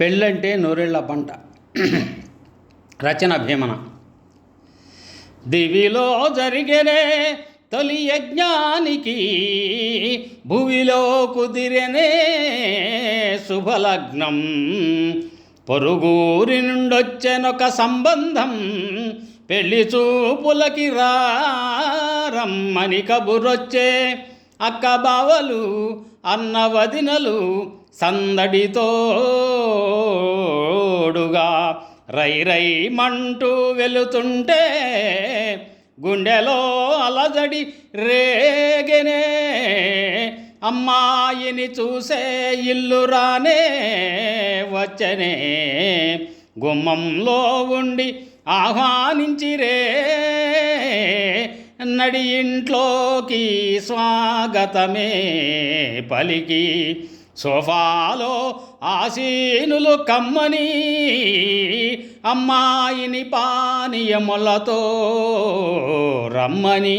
పెళ్ళంటే నూరెళ్ళ పంట. రచన భీమన. దివిలో జరిగేనే తొలి యజ్ఞానికి భువిలో కుదిరెనే శుభలగ్నం. పొరుగురి నుండొచ్చెనొక సంబంధం పెళ్ళి చూపులకి రమ్మని కబురొచ్చే అక్క బావలు అన్న వదినలు తోడుగా రై రై మంటూ వెళుతుంటే గుండెలో అలజడి రేగెనే. అమ్మాయిని చూసే ఇల్లు రానే వచ్చనే. గుమ్మంలో ఉండి ఆహ్వానించిరే. నడి ఇంట్లోకి స్వాగతమే పలికి. సోఫాలో ఆసీనులు కమ్మని అమ్మాయిని పానీయములతో రమ్మని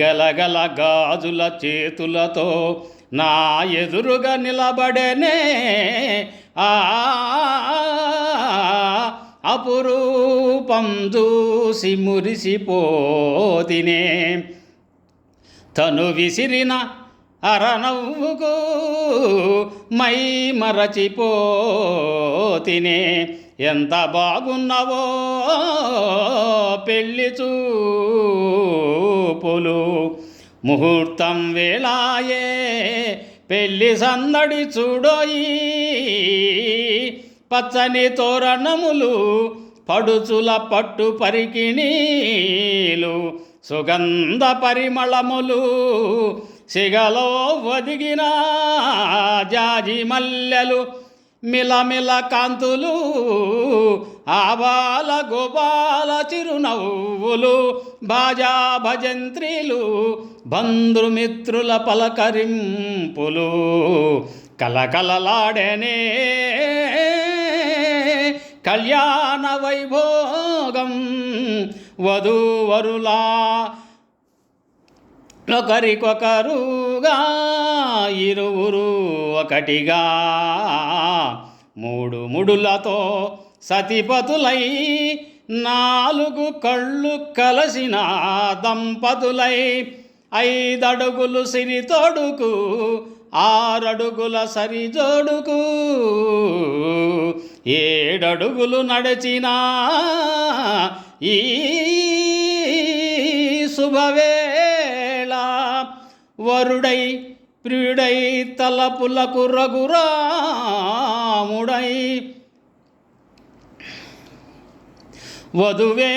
గలగల గాజుల చేతులతో నా ఎదురుగా నిలబడనే ఆ అపురూపం చూసి మురిసిపోతినే. తను విసిరిన అరనవ్వుకు మై మరచిపోతినే. ఎంత బాగున్నవో పెళ్ళి చూపులు. ముహూర్తం వేళాయే పెళ్ళి సందడి చూడోయి. పచ్చని తోరణములు పడుచుల పట్టు పరికిణీలు. సుగంధ పరిమళములు సిగలో ఒదిగిన జాజి మల్లెలు మిలమిల కాంతులు ఆబాల గోపాల చిరునవ్వులు బాజా భజంత్రీలు బంధుమిత్రుల పలకరింపులు. కలకలలాడనే కళ్యాణ వైభోగం వధూవరులా ఒకరికొకరుగా ఇరువురు ఒకటిగా. మూడు ముడులతో సతిపతులై నాలుగు కళ్ళు కలసిన దంపతులై. ఐదడుగులు సిరి తోడుకు ఆరడుగుల సరిజోడుకు ఏడడుగులు నడిచినా ఈ శుభవే వరుడై ప్రియుడై తలపులకు రఘురాముడై. వధువే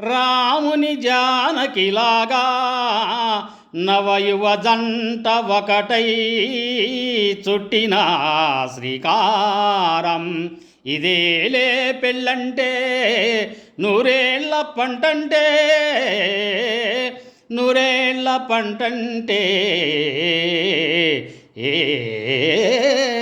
రాముని జానకిలాగా నవయువ జంట ఒకటై చుట్టిన శ్రీకారం. ఇదేలే పెళ్ళంటే నూరేళ్ళ పంటంటే నూరే పంటంటే ఏ